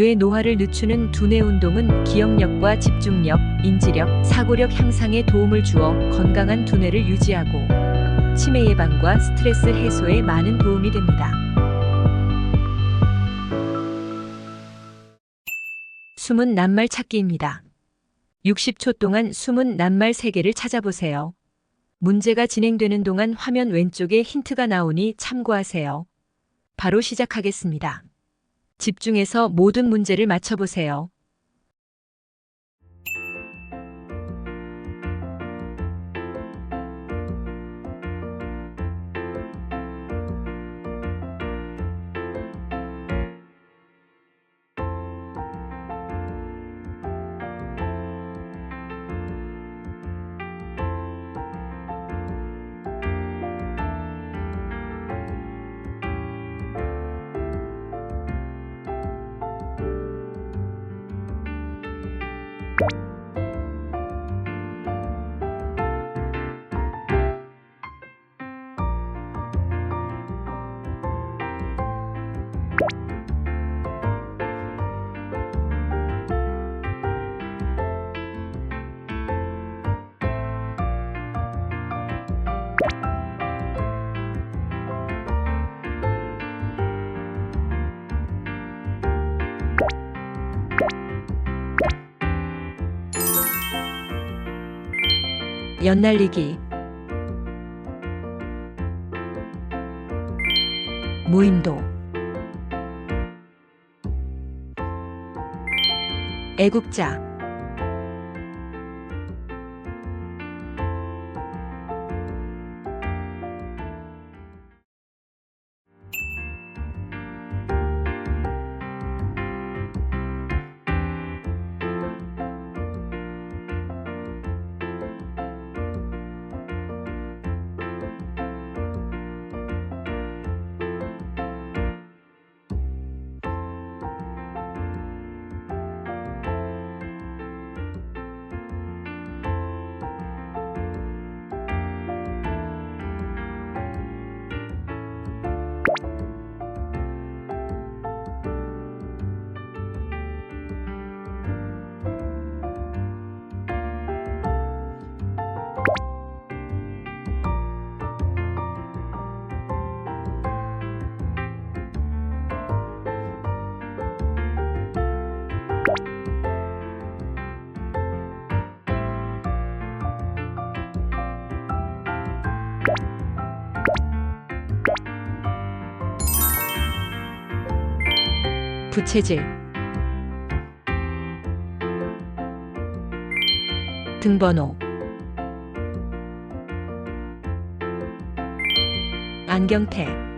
뇌 노화를 늦추는 두뇌 운동은 기억력과 집중력, 인지력, 사고력 향상에 도움을 주어 건강한 두뇌를 유지하고 치매 예방과 스트레스 해소에 많은 도움이 됩니다. 숨은 낱말 찾기입니다. 60초 동안 숨은 낱말 3개를 찾아보세요. 문제가 진행되는 동안 화면 왼쪽에 힌트가 나오니 참고하세요. 바로 시작하겠습니다. 집중해서 모든 문제를 맞춰보세요. 연날리기. 무인도. 애국자 부채질 등번호 안경테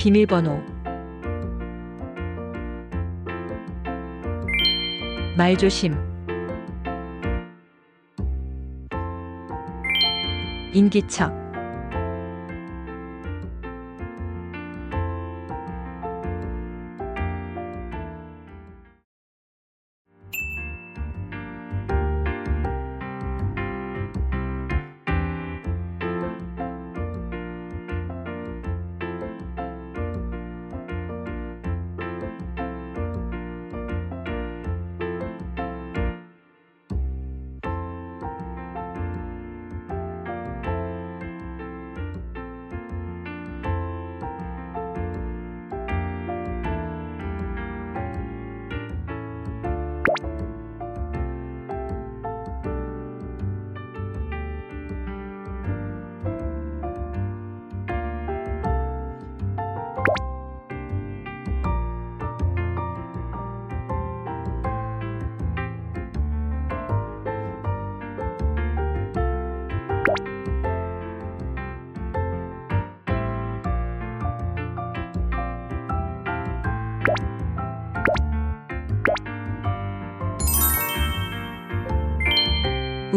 비밀번호. 말조심. 인기척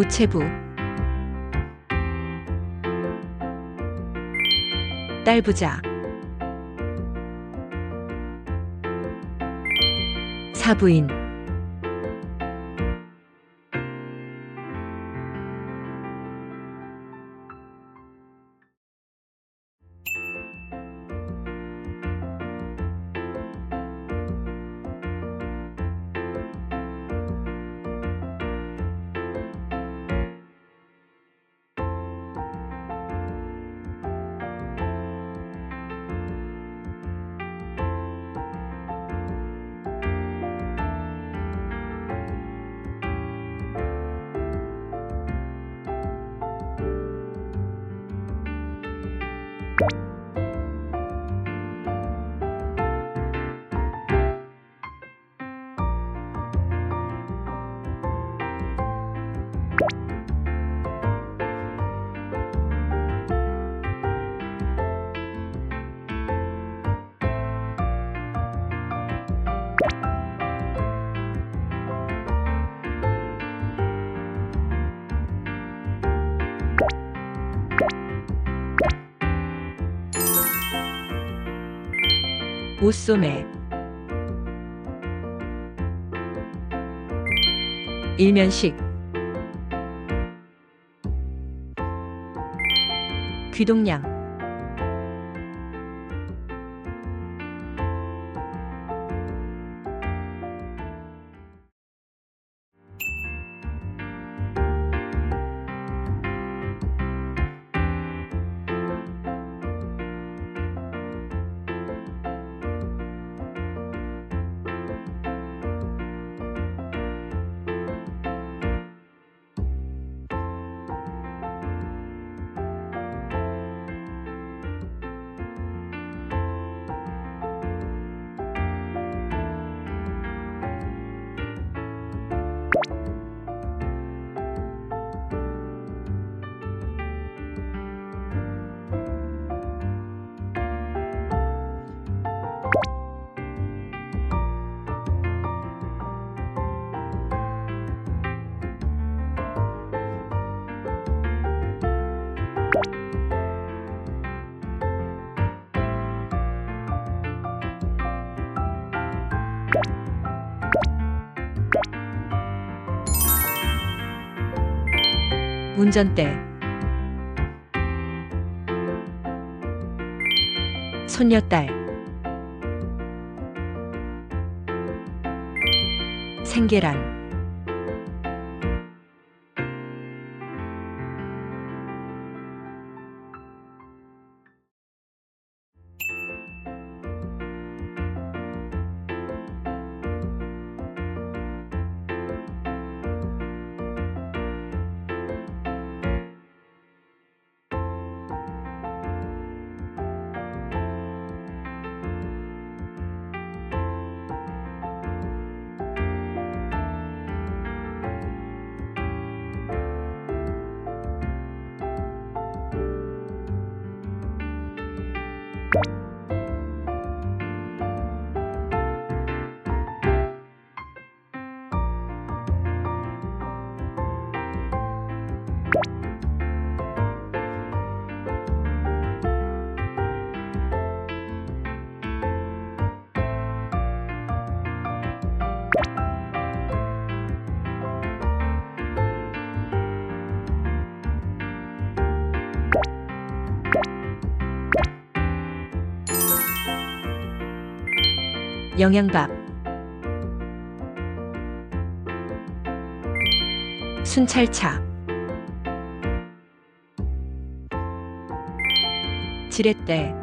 우체부. 딸 부자. 사부인 옷소매. 일면식. 귀동냥 운전대. 손녀딸. 생계란 영양밥 순찰차. 지렛대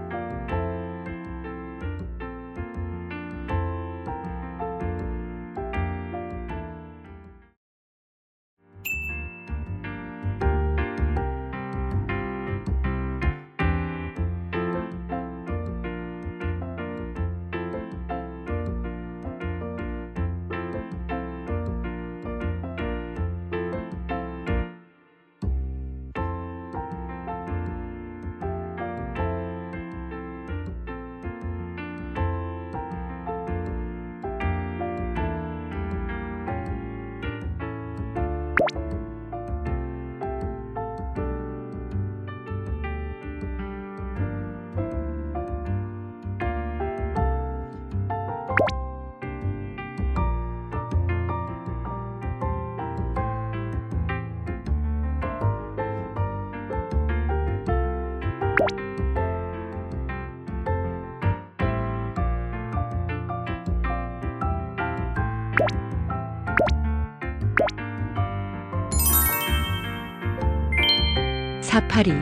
사파리.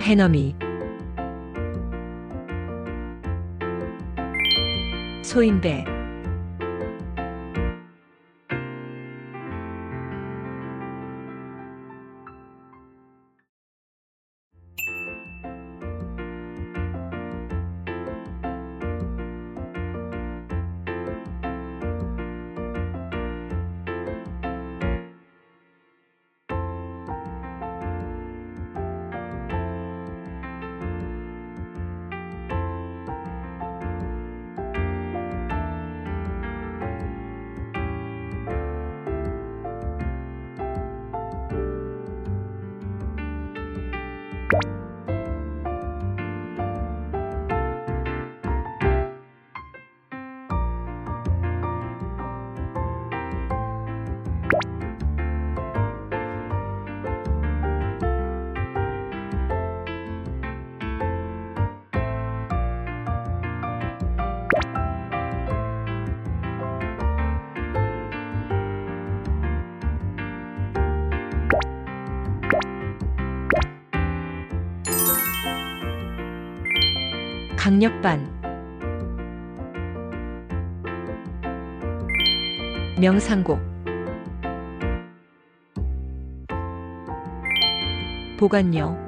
해넘이. 소인배 강력반. 명상곡. 보관료